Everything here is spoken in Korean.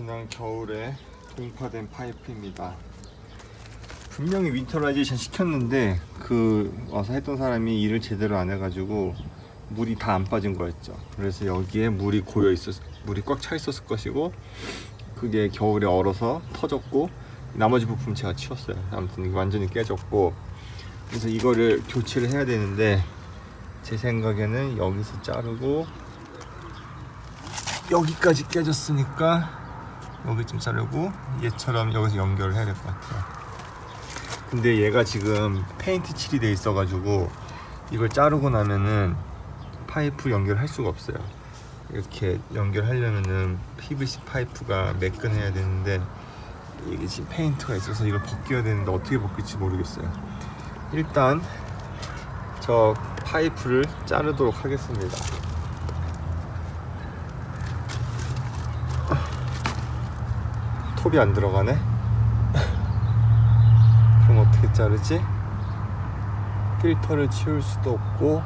지난 겨울에 동파된 파이프입니다. 분명히 윈터라이제이션 시켰는데 그 와서 했던 사람이 일을 제대로 안 해가지고 물이 다 안 빠진 거였죠. 그래서 여기에 물이 고여 있었, 물이 꽉 차 있었을 것이고 그게 겨울에 얼어서 터졌고 나머지 부품 제가 치웠어요. 아무튼 완전히 깨졌고 그래서 이거를 교체를 해야 되는데 제 생각에는 여기서 자르고 여기까지 깨졌으니까 여기 좀 자르고 얘처럼 여기서 연결을 해야 될 것 같아요. 근데 얘가 지금 페인트 칠이 돼 있어 가지고 이걸 자르고 나면은 파이프 연결할 수가 없어요. 이렇게 연결하려면은 PVC 파이프가 매끈해야 되는데 이게 지금 페인트가 있어서 이걸 벗겨야 되는데 어떻게 벗길지 모르겠어요. 일단 저 파이프를 자르도록 하겠습니다. 톱이 안 들어가네. 그럼 어떻게 자르지? 필터를 치울 수도 없고